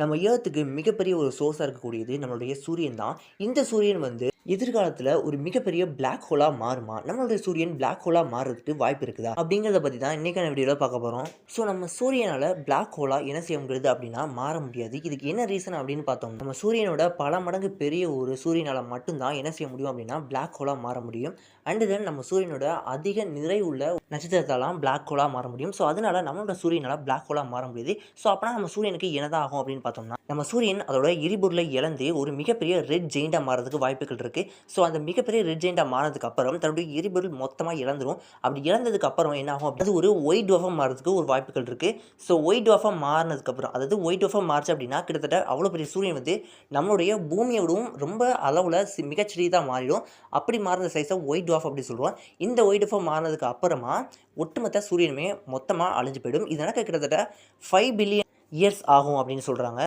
நம்ம ஏர்த்துக்கு மிகப்பெரிய ஒரு சோர்ஸாக இருக்கக்கூடியது நம்மளுடைய சூரியன் தான். இந்த சூரியன் வந்து எதிர்காலத்தில் ஒரு மிகப்பெரிய பிளாக் ஹோலாக மாறுமா? நம்மளுடைய சூரியன் பிளாக் ஹோலாக மாறுறதுக்கு வாய்ப்பு இருக்குதா? அப்படிங்கிறத பற்றி தான் இன்றைக்கான வீடியோவில் பார்க்க போகிறோம் ஸோ நம்ம சூரியனால் பிளாக் ஹோலாக என்ன செய்ய முடியுது அப்படின்னா மாற முடியாது. இதுக்கு என்ன ரீசன் அப்படின்னு பார்த்தோம் நம்ம சூரியனோட பல மடங்கு பெரிய ஒரு சூரியனால் மட்டும்தான் என்ன செய்ய முடியும் அப்படின்னா பிளாக் ஹோலாக மாற முடியும். அண்டு தென் நம்ம சூரியனோட அதிக நிறை உள்ள நட்சத்திரத்தாலாம் பிளாக் ஹோலாக மாற முடியும். ஸோ அதனால் நம்மளோட சூரியனால் பிளாக் ஹோலாக மாற முடியுது. ஸோ அப்போனா நம்ம சூரியனுக்கு என்னதான் ஆகும் அப்படின்னு பார்த்தோம்னா நம்ம சூரியன் அதோட எரிபொருளை இழந்து ஒரு மிகப்பெரிய ரெட் ஜெயிண்டாக மாறதுக்கு வாய்ப்புகள் இருக்குது ஸோ அந்த மிகப்பெரிய ரெட் ஜெயிண்டாக மாறதுக்கு அப்புறம் தன்னுடைய எரிபொருள் மொத்தமாக இழந்துரும். அப்படி இழந்ததுக்கு அப்புறம் என்ன ஆகும் அப்படின்னா, அது ஒரு ஒயிட் டோஃபாக மாறதுக்கு ஒரு வாய்ப்புகள் இருக்குது ஸோ ஒயிட் டோஃபாக மாறினதுக்கப்புறம் அதாவது ஒயிட் டோஃபாக மாறிச்சு அப்படின்னா கிட்டத்தட்ட அவ்வளோ பெரிய சூரியன் வந்து நம்மளுடைய பூமியோடவும் ரொம்ப அளவில் சி மிகச்சிறியதாக மாறிடும். அப்படி மாறின சைஸை ஒயிட் ஆஃப் அப்படி சொல்லுவோம். இந்த ஒயிட் ஆஃப் மாறினதுக்கு அப்புறமா ஒட்டுமொத்த சூரியனுமே மொத்தமாக அழிஞ்சு போயிடும். இது நடக்க கிட்டத்தட்ட ஃபைவ் பில்லியன் இயர்ஸ் ஆகும் அப்படின்னு சொல்கிறாங்க